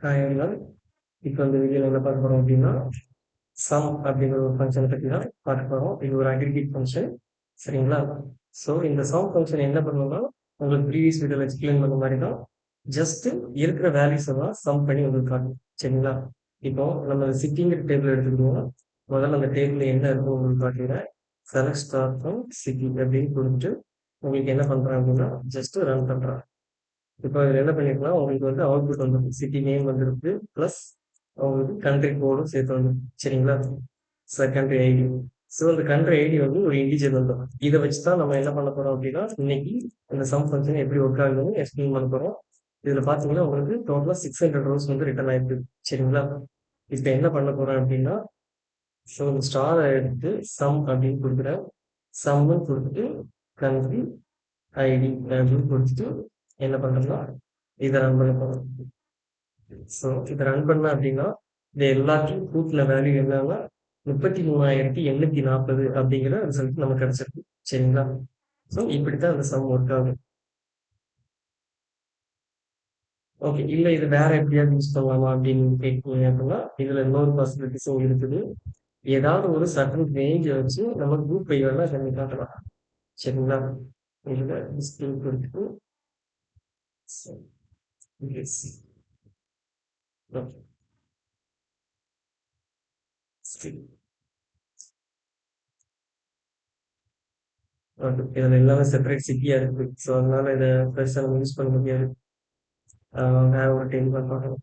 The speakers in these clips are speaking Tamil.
ஹாய் இப்போ இந்த வீடியோவில் என்ன பார்க்க போகிறோம் அப்படின்னா சம் அப்படிங்கிற ஒரு ஃபங்க்ஷனை பற்றி தான் பார்க்க போகிறோம் இது ஒரு அக்ரிகேட் ஃபங்க்ஷன் சரிங்களா? ஸோ இந்த சம் ஃபங்க்ஷன் என்ன பண்ணுவோம்னா உங்களுக்கு ப்ரீவியஸ் வீடியோவில் எக்ஸ்பிளைன் பண்ண மாதிரி தான் ஜஸ்ட் இருக்கிற வேல்யூஸ் எல்லாம் சம் பண்ணி உங்களுக்கு காட்டும். சரிங்களா? இப்போ நம்ம சிட்டிங்கிற டேபிள் எடுத்துக்கிட்டோம்னா முதல்ல அந்த டேபிள் என்ன இருக்கும் உங்களுக்கு பார்த்தீங்கன்னா செலக்ட் ஸ்டார் ஃப்ரம் சிட்டி அப்படின்னு கொடுத்துட்டு உங்களுக்கு என்ன பண்றாங்க அப்படின்னா ஜஸ்ட் ரன் பண்ணுறேன் இப்போ இதில் என்ன பண்ணிருக்கலாம் உங்களுக்கு வந்து அவுட்புட் வந்து சிட்டி நேம் வந்துருக்கு ப்ளஸ் அவங்களுக்கு கண்ட்ரி கோடும் சேர்த்து வந்து சரிங்களா? சார் கண்ட்ரி ஐடி ஸோ அந்த கண்ட்ரி ஐடி வந்து ஒரு இண்டிஜுவல் வந்துடும் இதை வச்சு தான் நம்ம என்ன பண்ண போறோம் அப்படின்னா இன்னைக்கு இந்த சம் ஃபங்க்ஷன் எப்படி ஒர்க் ஆகுதுன்னு எக்ஸ்பிளைன் பண்ண போறோம். இதில் பார்த்தீங்கன்னா உங்களுக்கு டோட்டலாக சிக்ஸ் ஹண்ட்ரட் ரோஸ் வந்து ரிட்டர்ன் ஆயிருக்கு சரிங்களா? இப்போ என்ன பண்ண போகிறேன் அப்படின்னா ஸோ இந்த ஸ்டாரை எடுத்து சம் அப்படின்னு கொடுக்குறேன். சம்னு கொடுத்துட்டு கண்ட்ரி ஐடி அப்படின்னு கொடுத்துட்டு என்ன பண்றதுனா இதை ரன் பண்ண போறோம். ஸோ இதை ரன் பண்ண அப்படின்னா இந்த எல்லாத்தையும் கூத்துல வேல்யூ என்னன்னா முப்பத்தி மூணாயிரத்தி எண்ணூத்தி நாற்பது அப்படிங்கிற ரிசல்ட் நமக்கு கிடைச்சிருக்கு. சரிங்களா? ஸோ இப்படித்தான் அந்த சம் ஒர்க் ஆகும் ஓகே இல்ல இது வேற எப்படியாவது யூஸ் பண்ணலாமா அப்படின்னு கேட்கணும் அப்படின்னா இதுல இன்னொரு பாசிபிலிட்டிஸும் இருக்குது. ஏதாவது ஒரு சட்டன் ரேஞ்ச வச்சு நம்ம குரூப் பை வேணா பண்ணி காட்டலாம். சரிங்களா? இதுல டிஸ்கிரிப் கொடுத்துட்டு So, yes. Okay. Still. Okay இதில் எல்லாமே செப்பரேட் சிட்டியாக இருக்கு ஸோ அதனால இதை பெருசாக நம்ம யூஸ் பண்ண முடியாது வேற ஒரு டைம் பார்க்கலாம்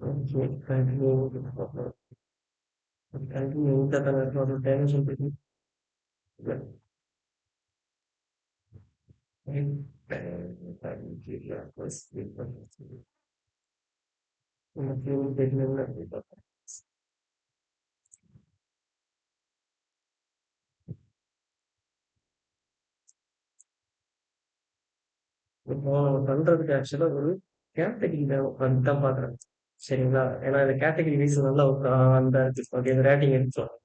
ஓகே கண்டினியூ கண்டினியூ தானே இருக்கும் அது டைம் சொல்லிட்டு இப்போ நம்ம பண்றதுக்கு ஆக்சுவலா ஒரு கேட்டகரி தான் பாக்குறாங்க சரிங்களா ஏன்னா இந்த கேட்டகிரி வைஸ் நல்லா அந்த ரேட்டிங் எடுத்துக்கலாம்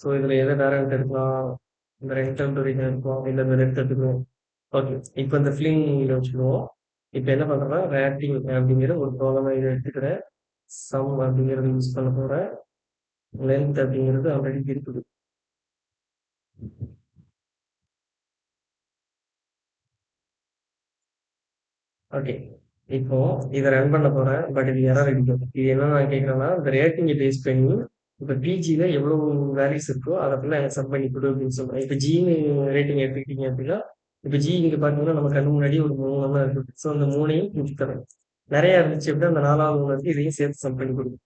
ஸோ இதுல எதை டேரக்ட் எடுக்கலாம்? இந்த ரெண்டல் டூரிங் இருக்கும் இல்லை இந்த ரெண்ட் எடுத்துக்கணும் ஓகே இப்போ இந்த ஃபிலிம் இதை வச்சுக்குவோம். இப்போ என்ன பண்றேன்னா ரேட்டிங் அப்படிங்கிற ஒரு ப்ராப்ளம் இதை எடுத்துக்கிறேன் சம் அப்படிங்கிறது யூஸ் பண்ண போகிறேன் லென்த் அப்படிங்கிறது ஆல்ரெடி இருக்குது. ஓகே இப்போ இதை ரன் பண்ண போறேன் பட் இது எரர் அடிக்கும். இது என்ன நான் கேட்கறேன்னா இந்த ரேட்டிங்கை பேஸ் பண்ணி இப்போ பிஜியில் எவ்வளவு வேல்யூஸ் இருக்கோ அதை ஃபுல்லாக எனக்கு சப் பண்ணி கொடு அப்படின்னு சொல்றேன் இப்போ ஜின்னு ரேட்டிங் எடுத்துக்கிட்டீங்க அப்படின்னா இப்போ ஜி இங்கே பார்த்தீங்கன்னா நம்ம கண்ணு முன்னாடி ஒரு மூணு தான் இருக்குது ஸோ அந்த மூணையும் கொடுத்துறேன் நிறைய இருந்துச்சு அப்படின்னா அந்த நாலாவது ஒன்று இதையும் சேர்த்து சப் பண்ணி கொடுக்கும்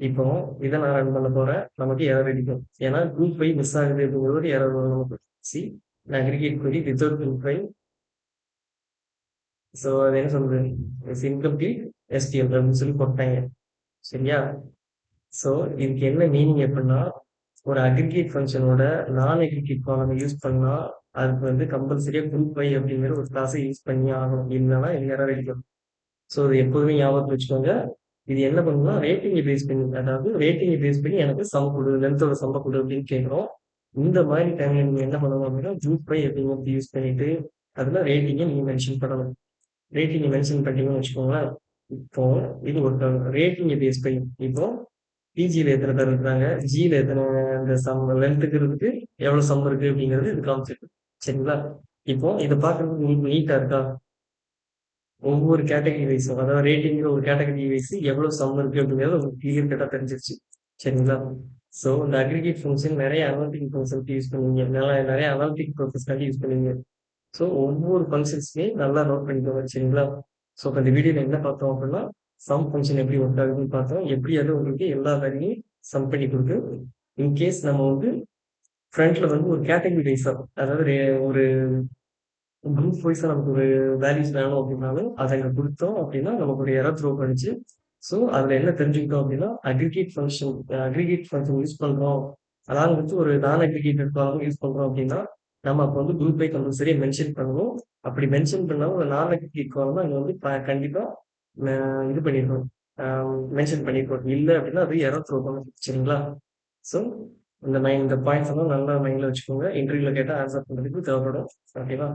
இப்போ இதை நான் ரன் பண்ண போறேன். நமக்கு எரர் அடிக்கும். ஏன்னா குரூப் ஃபைவ் மிஸ் ஆகுது அப்படிங்கிறது ஒரு எரர் வரும் நமக்கு. சி நான் கிரிக்கெட் பண்ணி வித்தவுட் குரூப் ஃபைவ் ஸோ அது என்ன சொல்றது? இன்கம்ப்ளீட் எஸ்டிஎம் அப்படின்னு சொல்லி போட்டாங்க. சரியா? ஸோ இதுக்கு என்ன மீனிங் எப்படின்னா ஒரு அக்ரிகேட் ஃபங்க்ஷனோட நான் அக்ரிகேட் காலம் யூஸ் பண்ணா அதுக்கு வந்து கம்பல்சரியா குரூப் பை அப்படிங்கிற ஒரு கிளாஸை யூஸ் பண்ணி ஆகணும் இல்லைன்னா இது எரர் அடிக்கும் ஸோ இது எப்போதுமே ஞாபகத்தில் வச்சுக்கோங்க. இது என்ன பண்ணுன்னா ரேட்டிங்கை பேஸ் பண்ணி அதாவது ரேட்டிங்கை பேஸ் பண்ணி எனக்கு சம் கொடு லென்த்தோட சம்ப கொடு அப்படின்னு கேட்குறோம். இந்த மாதிரி டைம்ல நீங்க என்ன பண்ணணும் அப்படின்னா குரூப் பை அப்படிங்கிறது யூஸ் பண்ணிட்டு அதுல ரேட்டிங்கை நீங்க மென்ஷன் பண்ணணும். ரேட்டிங்கை மென்ஷன் பண்ணீங்கன்னு வச்சுக்கோங்களேன். இப்போ இது ஒரு ரேட்டிங்கை பேஸ் பண்ணி இப்போ பிஜியில் எத்தனை பேர் இருக்கிறாங்க ஜியில் எத்தனை இந்த சம் லென்த்துக்கிறதுக்கு எவ்வளோ சம் இருக்கு அப்படிங்கிறது இது காமிச்சிருக்கு சரிங்களா? இப்போ இதை பார்க்கறதுக்கு உங்களுக்கு நீட்டா இருக்கா? ஒவ்வொரு கேட்டகரி வைஸும் அதாவது ரேட்டிங்கிற ஒரு கேட்டகரி வைஸ் எவ்வளவு சம் இருக்கு அப்படிங்கிறது உங்களுக்கு கிளியர் கட்டா தெரிஞ்சிருச்சு. சரிங்களா? ஸோ இந்த அக்ரிகேட் ஃபங்க்ஷன் நிறைய அனாலிட்டிக் ஃபங்க்ஷனுக்கு யூஸ் பண்ணுவீங்க. நிறைய நிறைய அனாலிட்டிக் பர்பஸ்க்காண்டி யூஸ் பண்ணுவீங்க. ஸோ ஒவ்வொரு ஃபங்க்ஷன்ஸுமே நல்லா நோட் பண்ணிக்கோங்க. சரிங்களா? ஸோ இப்போ இந்த வீடியோல என்ன பார்த்தோம் அப்படின்னா சம் ஃபங்க்ஷன் எப்படி ஒர்க் ஆகுதுன்னு பார்த்தோம். எப்படி அது உங்களுக்கு எல்லா வேலையும் சம் பண்ணி கொடுக்கு இன்கேஸ் நம்ம வந்து ஃப்ரண்ட்ல வந்து ஒரு கேட்டகரி வைஸா அதாவது ஒரு குரூப் வைஸா நமக்கு ஒரு வேல்யூஸ் வேணும் அப்படின்னாலும் அதை அங்கே கொடுத்தோம் அப்படின்னா நமக்கு ஒரு எரர் த்ரோ பண்ணிச்சு. ஸோ அதில் என்ன தெரிஞ்சுக்கிட்டோம் அப்படின்னா aggregate function aggregate function use பண்ணுறோம் அதாவது வந்து ஒரு நான் அக்ரிகேட்டட் ப்ராப்ளம் யூஸ் பண்ணுறோம் அப்படின்னா நம்ம அப்போ வந்து குரூப் பை கம்பல்சரியாக மென்ஷன் பண்ணுவோம். அப்படி மென்ஷன் பண்ணாலும் ஒரு நான் அக்ரிகேட் ப்ராப்ளம் அங்கே வந்து கண்டிப்பாக இது பண்ணிருக்கோம் மென்ஷன் பண்ணிருக்கோம் இல்லை அப்படின்னா அது யாரோ த்ரோ சரிங்களா? ஸோ இந்த மைண்ட் இந்த பாயிண்ட்ஸ் எல்லாம் நல்லா மைண்ட்ல வச்சுக்கோங்க. இன்டர்வியூல கேட்டால் ஆன்சர் பண்ணுறதுக்கு தேவைப்படும். ஓகேவா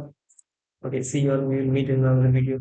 okay see you meet in video